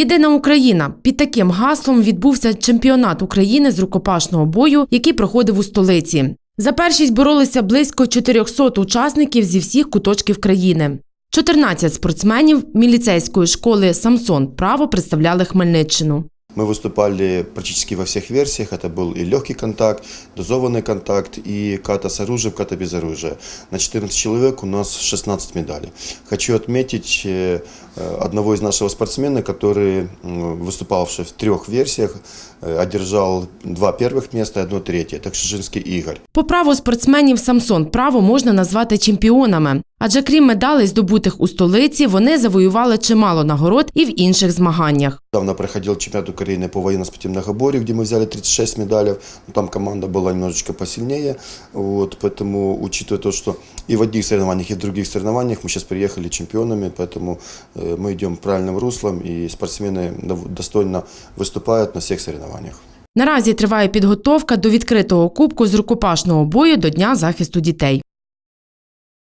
Єдина Україна під таким гаслом відбувся чемпіонат України з рукопашного бою, який проходив у столиці. За першість боролися близько 400 учасників зі всіх куточків країни. 14 спортсменів міліцейської школи Самсон право представляли Хмельниччину. Мы выступали практически во всех версиях. Это был и легкий контакт, дозованный контакт, и ката с оружием, ката без оружия. На 14 человек у нас 16 медалей. Хочу отметить э, э, одного из нашего спортсмена, который, м, выступавший в трех версиях, э, одержал два первых места и одно третье. Это Кшижинский Игорь. По праву спортсменів Самсон право можна назвати чемпіонами, адже крім медалей, здобутих у столиці, вони завоювали чимало нагород і в інших змаганнях. Недавно проходил чемпионат Украины по военно-спортивному многоборью, где мы взяли 36 медалей. Но Там команда была немножечко посильнее. Вот, поэтому, учитывая то, что и в одних соревнованиях, и в других соревнованиях мы сейчас приехали чемпионами, поэтому э, мы идем правильным руслом, и спортсмены дов- достойно выступают на всех соревнованиях. Наразі триває підготовка до відкритого кубку з рукопашного бою до Дня захисту дітей.